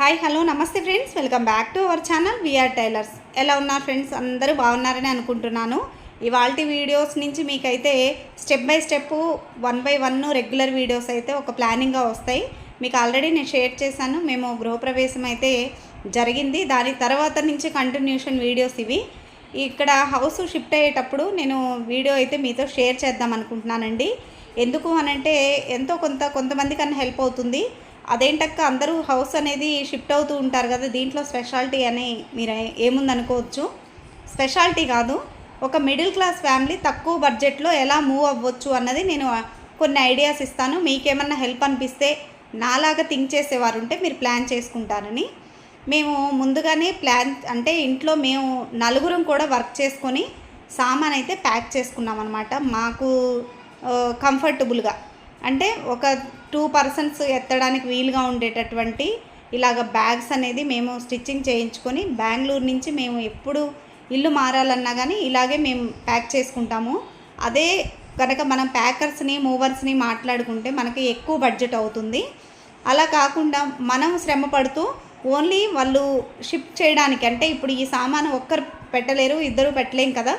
Hi hello namaste friends. Welcome back to our channel VR tailors ఎలా ఉన్నారు friends? అందరూ బాగున్నారని అనుకుంటున్నాను. ఇవాళ వీడియోస్ నుంచి మీకైతే step by step one by one regular videos అయితే ఒక ప్లానింగ్గా వస్తాయి. మీకు ఆల్రెడీ నేను షేర్ చేశాను. మేము గృహప్రవేశం అయితే జరిగింది. దాని తర్వాత నుంచి కంటిన్యూషన్ వీడియోస్ ఇవి. ఇక్కడ హౌస్ షిఫ్ట్ అయ్యేటప్పుడు నేను వీడియో అయితే మీతో షేర్ చేద్దాం అనుకుంటున్నానండి. ఎందుకు అనంటే ఎంతో కొంత కొంతమంది కన్నా హెల్ప్ అవుతుంది. అదేంటక్క అందరూ హౌస్ అనేది షిఫ్ట్ అవుతూ ఉంటారు కదా దీంట్లో స్పెషాలిటీ అని మీరు ఏముందనుకోవచ్చు? స్పెషాలిటీ కాదు ఒక మిడిల్ క్లాస్ ఫ్యామిలీ తక్కువ బడ్జెట్లో ఎలా మూవ్ అవ్వచ్చు అన్నది నేను కొన్ని ఐడియాస్ ఇస్తాను. మీకేమన్నా హెల్ప్ అనిపిస్తే నాలాగా థింక్ చేసేవారు ఉంటే మీరు ప్లాన్ చేసుకుంటారని. మేము ముందుగానే ప్లాన్ అంటే ఇంట్లో మేము నలుగురం కూడా వర్క్ చేసుకొని సామాన్ అయితే ప్యాక్ చేసుకున్నాం అనమాట మాకు కంఫర్టబుల్గా. అంటే ఒక టూ పర్సన్స్ ఎత్తడానికి వీలుగా ఉండేటటువంటి ఇలాగ బ్యాగ్స్ అనేది మేము స్టిచ్చింగ్ చేయించుకొని బెంగళూరు నుంచి మేము ఎప్పుడు ఇల్లు మారాలన్నా కానీ ఇలాగే మేము ప్యాక్ చేసుకుంటాము. అదే కనుక మనం ప్యాకర్స్ని మూవర్స్ని మాట్లాడుకుంటే మనకి ఎక్కువ బడ్జెట్ అవుతుంది. అలా కాకుండా మనం శ్రమ పడుతూ ఓన్లీ వాళ్ళు షిఫ్ట్ చేయడానికి అంటే ఇప్పుడు ఈ సామాను ఒక్కరు పెట్టలేరు ఇద్దరు పెట్టలేం కదా?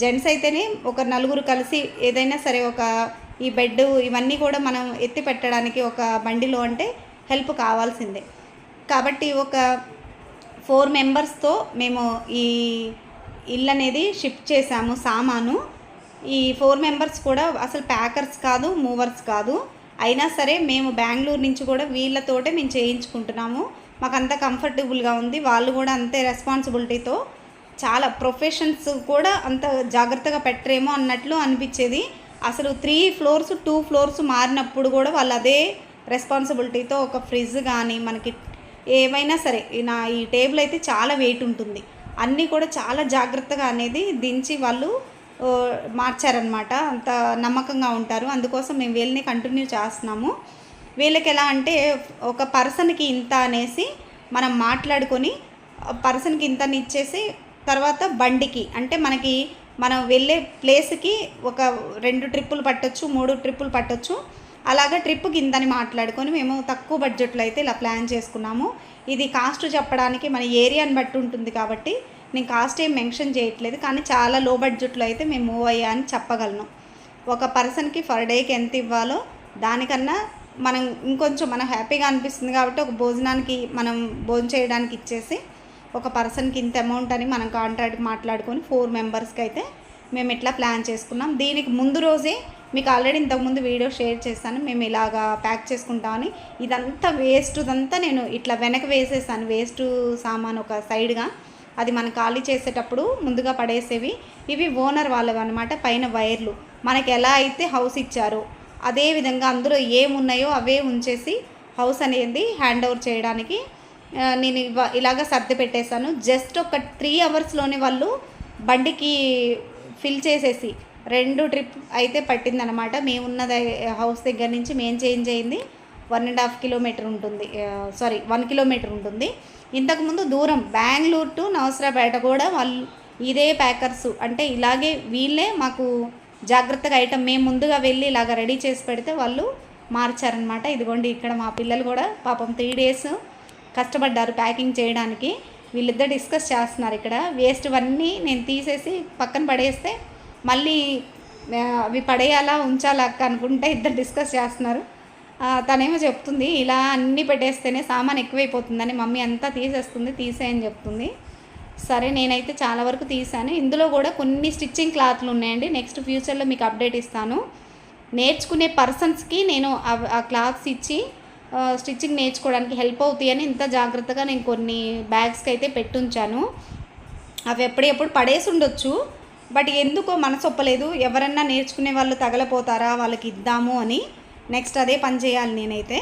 జెంట్స్ అయితేనే ఒక నలుగురు కలిసి ఏదైనా సరే ఒక ఈ బెడ్ ఇవన్నీ కూడా మనం ఎత్తి పెట్టడానికి ఒక బండిలో అంటే హెల్ప్ కావాల్సిందే. కాబట్టి ఒక ఫోర్ మెంబర్స్తో మేము ఈ ఇల్లు అనేది షిఫ్ట్ చేసాము సామాను. ఈ ఫోర్ మెంబర్స్ కూడా అసలు ప్యాకర్స్ కాదు మూవర్స్ కాదు. అయినా సరే మేము బెంగళూరు నుంచి కూడా వీళ్ళతోటే మేము చేయించుకుంటున్నాము. మాకు అంత కంఫర్టబుల్గా ఉంది. వాళ్ళు కూడా అంతే రెస్పాన్సిబిలిటీతో చాలా ప్రొఫెషన్స్ కూడా అంత జాగ్రత్తగా పెట్టరేమో అన్నట్లు అనిపించేది. అసలు త్రీ ఫ్లోర్స్ టూ ఫ్లోర్స్ మారినప్పుడు కూడా వాళ్ళు అదే రెస్పాన్సిబిలిటీతో ఒక ఫ్రిడ్జ్ కానీ మనకి ఏమైనా సరే నా ఈ టేబుల్ అయితే చాలా వెయిట్ ఉంటుంది. అన్నీ కూడా చాలా జాగ్రత్తగా అనేది దించి వాళ్ళు మార్చారనమాట అంత నమ్మకంగా ఉంటారు. అందుకోసం మేము వీళ్ళని కంటిన్యూ చేస్తున్నాము. వీళ్ళకి ఎలా అంటే ఒక పర్సన్కి ఇంత అనేసి మనం మాట్లాడుకొని పర్సన్కి ఇంతని ఇచ్చేసి తర్వాత బండికి అంటే మనకి మనం వెళ్ళే ప్లేస్కి ఒక రెండు ట్రిప్పులు పట్టొచ్చు మూడు ట్రిప్పులు పట్టొచ్చు. అలాగా ట్రిప్ కిందని మాట్లాడుకొని మేము తక్కువ బడ్జెట్లో అయితే ఇలా ప్లాన్ చేసుకున్నాము. ఇది కాస్ట్ చెప్పడానికి మన ఏరియాని బట్టి ఉంటుంది కాబట్టి నేను కాస్ట్ ఏం మెన్షన్ చేయట్లేదు కానీ చాలా లో బడ్జెట్లో అయితే మేము మూవ్ అయ్యా అని చెప్పగలను. ఒక పర్సన్కి పర్ డేకి ఎంత ఇవ్వాలో దానికన్నా మనం ఇంకొంచెం మనం హ్యాపీగా అనిపిస్తుంది కాబట్టి ఒక భోజనానికి మనం భోజనం చేయడానికి ఇచ్చేసి ఒక పర్సన్కి ఇంత అమౌంట్ అని మనం కాంట్రాక్ట్ మాట్లాడుకొని ఫోర్ మెంబర్స్కి అయితే మేము ఇట్లా ప్లాన్ చేసుకున్నాం. దీనికి ముందు రోజే మీకు ఆల్రెడీ ఇంతకుముందు వీడియో షేర్ చేశాను. మేము ఇలాగా ప్యాక్ చేసుకుంటామని. ఇదంతా వేస్ట్ ఇదంతా నేను ఇట్లా వెనక వేసేసాను. వేస్ట్ సామాన్ ఒక సైడ్గా అది మనం ఖాళీ చేసేటప్పుడు ముందుగా పడేసేవి. ఇవి ఓనర్ వాళ్ళవి అనమాట పైన వైర్లు. మనకి ఎలా అయితే హౌస్ ఇచ్చారో అదేవిధంగా అందులో ఏమున్నాయో అవే ఉంచేసి హౌస్ అనేది హ్యాండ్ ఓవర్ చేయడానికి నేను ఇలాగ సర్ది పెట్టేశాను. జస్ట్ ఒక త్రీ అవర్స్లోనే వాళ్ళు బండికి ఫిల్ చేసేసి రెండు ట్రిప్ అయితే పట్టిందనమాట మేమున్న హౌస్ దగ్గర నుంచి మేము చేంజ్ అయింది. వన్ అండ్ హాఫ్ కిలోమీటర్ ఉంటుంది. సారీ వన్ కిలోమీటర్ ఉంటుంది. ఇంతకుముందు దూరం బెంగళూరు టు నవసరాపేట కూడా వాళ్ళు ఇదే ప్యాకర్స్ అంటే ఇలాగే వీళ్ళే మాకు జాగ్రత్తగా ఐటమ్ మేము ముందుగా వెళ్ళి ఇలాగ రెడీ చేసి పెడితే వాళ్ళు మార్చారనమాట ఇదిగోండి ఇక్కడ మా పిల్లలు కూడా పాపం త్రీ డేస్ కష్టపడ్డారు ప్యాకింగ్ చేయడానికి. వీళ్ళిద్దరు డిస్కస్ చేస్తున్నారు ఇక్కడ. వేస్ట్ అన్నీ నేను తీసేసి పక్కన పడేస్తే మళ్ళీ అవి పడేయాలా ఉంచాలా అనుకుంటే ఇద్దరు డిస్కస్ చేస్తున్నారు. తనేమో చెప్తుంది ఇలా అన్నీ పెట్టేస్తేనే సామాన్ ఎక్కువైపోతుందని మమ్మీ అంతా తీసేస్తుంది తీసేయని చెప్తుంది. సరే నేనైతే చాలా వరకు తీసాను ఇందులో కూడా కొన్ని స్టిచ్చింగ్ క్లాత్లు ఉన్నాయండి. నెక్స్ట్ ఫ్యూచర్లో మీకు అప్డేట్ ఇస్తాను. నేర్చుకునే పర్సన్స్కి నేను ఆ క్లాత్స్ ఇచ్చి స్టిచ్చింగ్ నేర్చుకోవడానికి హెల్ప్ అవుతాయని ఇంత జాగ్రత్తగా నేను కొన్ని బ్యాగ్స్కి అయితే పెట్టుంచాను. అవి ఎప్పుడెప్పుడు పడేసి ఉండొచ్చు బట్ ఎందుకో మనసు ఒప్పలేదు. ఎవరన్నా నేర్చుకునే వాళ్ళు తగలపోతారా? వాళ్ళకి ఇద్దాము అని. నెక్స్ట్ అదే పని చేయాలి నేనైతే.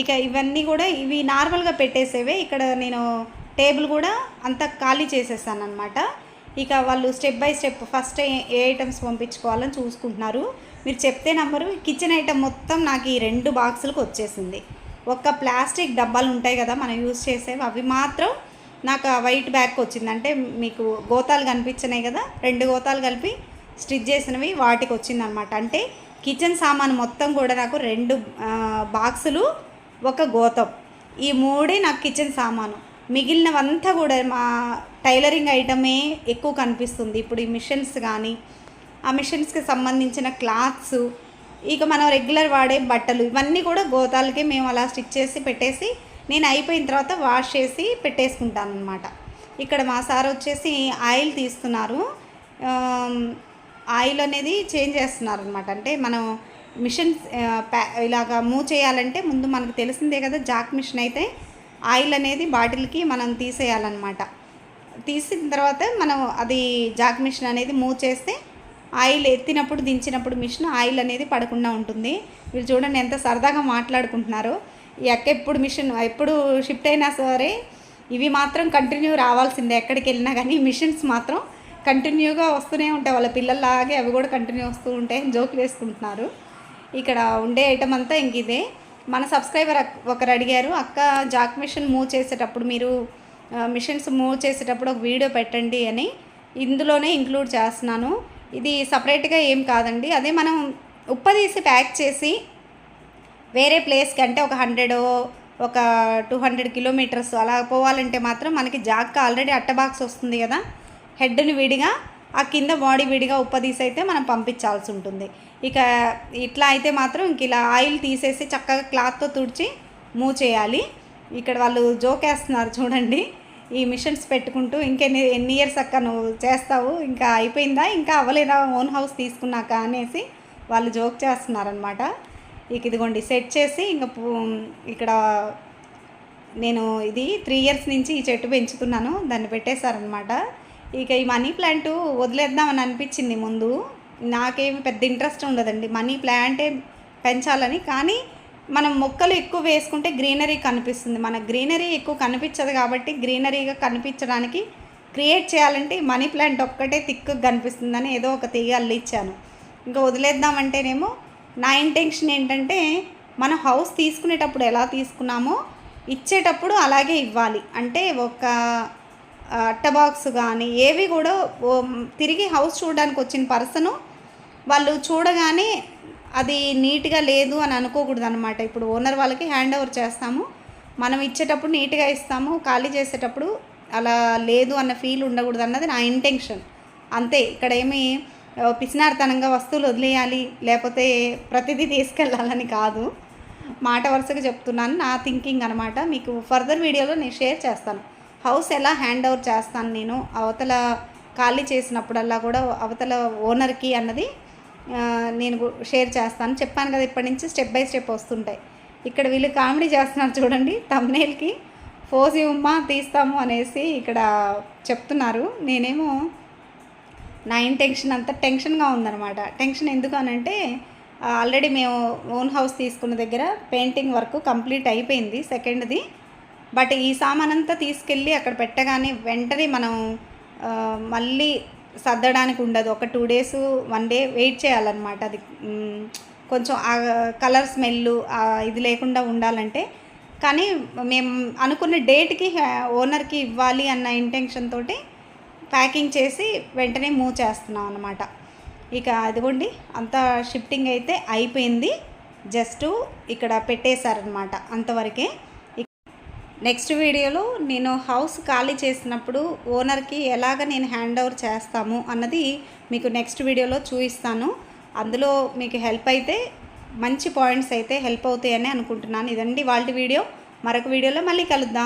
ఇక ఇవన్నీ కూడా ఇవి నార్మల్గా పెట్టేసేవే. ఇక్కడ నేను టేబుల్ కూడా అంత ఖాళీ చేసేసాను అనమాట ఇక వాళ్ళు స్టెప్ బై స్టెప్ ఫస్ట్ ఏ ఏ ఐటమ్స్ పంపించుకోవాలని చూసుకుంటున్నారు. మీరు చెప్తే నంబరు కిచెన్ ఐటమ్ మొత్తం నాకు ఈ రెండు బాక్సులకు వచ్చేసింది. ఒక్క ప్లాస్టిక్ డబ్బాలు ఉంటాయి కదా మనం యూజ్ చేసేవి అవి మాత్రం నాకు ఆ వైట్ బ్యాగ్ వచ్చింది. అంటే మీకు గోతాలు కనిపించినాయి కదా రెండు గోతాలు కలిపి స్టిచ్ చేసినవి వాటికి వచ్చిందనమాట అంటే కిచెన్ సామాన్ మొత్తం కూడా నాకు రెండు బాక్సులు ఒక గోతం. ఈ మూడే నాకు కిచెన్ సామాను. మిగిలినవంతా కూడా మా టైలరింగ్ ఐటమే ఎక్కువ కనిపిస్తుంది. ఇప్పుడు ఈ మిషన్స్ కానీ ఆ మిషన్స్కి సంబంధించిన క్లాత్స్ ఇక మనం రెగ్యులర్ వాడే బట్టలు ఇవన్నీ కూడా గోతాలకి మేము అలా స్టిచ్ చేసి పెట్టేసి నేను అయిపోయిన తర్వాత వాష్ చేసి పెట్టేసుకుంటాను అనమాట ఇక్కడ మా సార్ వచ్చేసి ఆయిల్ తీస్తున్నారు. ఆయిల్ అనేది చేంజ్ చేస్తున్నారు అనమాట అంటే మనం మిషన్ ఇలాగా మూవ్ చేయాలంటే ముందు మనకు తెలిసిందే కదా జాక్ మిషన్ అయితే ఆయిల్ అనేది బాటిల్కి మనం తీసేయాలన్నమాట. తీసిన తర్వాత మనం అది జాక్ మిషన్ అనేది మూవ్ చేస్తే ఆయిల్ ఎత్తినప్పుడు దించినప్పుడు మిషన్ ఆయిల్ అనేది పడకుండా ఉంటుంది. వీళ్ళు చూడండి ఎంత సరదాగా మాట్లాడుకుంటున్నారు. ఈ అక్క ఎప్పుడు మిషన్ ఎప్పుడు షిఫ్ట్ అయినా సరే ఇవి మాత్రం కంటిన్యూ రావాల్సిందే ఎక్కడికి వెళ్ళినా కానీ. మిషన్స్ మాత్రం కంటిన్యూగా వస్తూనే ఉంటాయి. వాళ్ళ పిల్లల్లాగే అవి కూడా కంటిన్యూ వస్తూ ఉంటాయి జోకులు వేసుకుంటున్నారు. ఇక్కడ ఉండే ఐటమ్ అంతా ఇంక ఇదే. మన సబ్స్క్రైబర్ ఒకరు అడిగారు అక్క జాక్ మిషన్ మూవ్ చేసేటప్పుడు మీరు మిషన్స్ మూవ్ చేసేటప్పుడు ఒక వీడియో పెట్టండి అని. ఇందులోనే ఇంక్లూడ్ చేస్తున్నాను. ఇది సపరేట్గా ఏం కాదండి. అదే మనం ఉప్పదీసి ప్యాక్ చేసి వేరే ప్లేస్కి అంటే ఒక హండ్రెడ్ ఒక టూ హండ్రెడ్ కిలోమీటర్స్ అలా పోవాలంటే మాత్రం మనకి జాక్ ఆల్రెడీ అట్ట బాక్స్ వస్తుంది కదా. హెడ్ని విడిగా ఆ కింద బాడీ విడిగా ఉప్పదీసి అయితే మనం పంపించాల్సి ఉంటుంది. ఇక ఇట్లా అయితే మాత్రం ఇంక ఇలా ఆయిల్ తీసేసి చక్కగా క్లాత్తో తుడిచి మూవ్ చేయాలి ఇక్కడ వాళ్ళు జోకేస్తున్నారు చూడండి. ఈ మిషన్స్ పెట్టుకుంటూ ఇంకెన్ని ఎన్ని ఇయర్స్ అక్క నువ్వు చేస్తావు? ఇంకా అయిపోయిందా? ఇంకా అవ్వలేదా? ఓన్ హౌస్ తీసుకున్నాక అనేసి వాళ్ళు జోక్ చేస్తున్నారనమాట ఇక ఇదిగోండి సెట్ చేసి ఇంకా ఇక్కడ నేను ఇది త్రీ ఇయర్స్ నుంచి ఈ చెట్టు పెంచుతున్నాను. దాన్ని పెట్టేశారనమాట ఇక ఈ మనీ ప్లాంట్ వదిలేద్దామని అనిపించింది ముందు. నాకేమి పెద్ద ఇంట్రెస్ట్ ఉండదండి. మనీ ప్లాంటే పెంచాలని. కానీ మనం మొక్కలు ఎక్కువ వేసుకుంటే గ్రీనరీ కనిపిస్తుంది. మన గ్రీనరీ ఎక్కువ కనిపించదు కాబట్టి గ్రీనరీగా కనిపించడానికి క్రియేట్ చేయాలంటే మనీ ప్లాంట్ ఒక్కటే తిక్కు కనిపిస్తుందని ఏదో ఒక తీగ అల్లిచ్చాను. ఇంకా వదిలేద్దామంటేనేమో నా ఇంటెన్షన్ ఏంటంటే మన హౌస్ తీసుకునేటప్పుడు ఎలా తీసుకున్నామో ఇచ్చేటప్పుడు అలాగే ఇవ్వాలి. అంటే ఒక అట్ట బాక్స్ కానీ ఏవి కూడా తిరిగి హౌస్ చూడడానికి వచ్చిన పర్సను వాళ్ళు చూడగానే అది నీట్గా లేదు అని అనుకోకూడదు అనమాట ఇప్పుడు ఓనర్ వాళ్ళకి హ్యాండ్ ఓవర్ చేస్తాము. మనం ఇచ్చేటప్పుడు నీట్గా ఇస్తాము. ఖాళీ చేసేటప్పుడు అలా లేదు అన్న ఫీల్ ఉండకూడదు అన్నది నా ఇంటెన్షన్. అంతే. ఇక్కడ ఏమి పిసినార్తనంగా వస్తువులు వదిలేయాలి లేకపోతే ప్రతిదీ తీసుకెళ్ళాలని కాదు. మాట వరుసగా చెప్తున్నాను. నా థింకింగ్ అనమాట మీకు ఫర్దర్ వీడియోలో నేను షేర్ చేస్తాను. హౌస్ ఎలా హ్యాండ్ ఓవర్ చేస్తాను నేను? అవతల ఖాళీ చేసినప్పుడల్లా కూడా అవతల ఓనర్కి అన్నది నేను షేర్ చేస్తాను. చెప్పాను కదా ఇప్పటి నుంచి స్టెప్ బై స్టెప్ వస్తుంటాయి. ఇక్కడ వీళ్ళు కామెడీ చేస్తున్నారు చూడండి. తమ్నేల్కి ఫోజ్ ఉమ్మా తీస్తాము అనేసి ఇక్కడ చెప్తున్నారు. నేనేమో నా టెన్షన్ అంతా టెన్షన్గా ఉందన్నమాట. టెన్షన్ ఎందుకు అనంటే ఆల్రెడీ మేము ఓన్ హౌస్ తీసుకున్న దగ్గర పెయింటింగ్ వర్క్ కంప్లీట్ అయిపోయింది సెకండ్ది బట్ ఈ సామాన్ అంతా తీసుకెళ్ళి అక్కడ పెట్టగానే వెంటనే మనం మళ్ళీ సర్దడానికి ఉండదు. ఒక two days one day wait చేయాలన్నమాట అది. కొంచెం ఆ కలర్ స్మెల్ ఇది లేకుండా ఉండాలంటే. కానీ మేము అనుకున్న డేట్కి ఓనర్కి ఇవ్వాలి అన్న ఇంటెన్షన్ తోటి ప్యాకింగ్ చేసి వెంటనే మూవ్ చేస్తున్నాం అనమాట ఇక అదిగోండి అంత షిఫ్టింగ్ అయితే అయిపోయింది. జస్ట్ ఇక్కడ పెట్టేశారనమాట అంతవరకే. నెక్స్ట్ వీడియోలో నేను హౌస్ ఖాళీ చేసినప్పుడు ఓనర్కి ఎలాగ నేను హ్యాండ్ ఓవర్ చేస్తాము అన్నది మీకు నెక్స్ట్ వీడియోలో చూపిస్తాను. అందులో మీకు హెల్ప్ అయితే మంచి పాయింట్స్ అయితే హెల్ప్ అవుతాయని అనుకుంటున్నాను. ఇదండి వాళ్ళ వీడియో. మరొక వీడియోలో మళ్ళీ కలుద్దాం.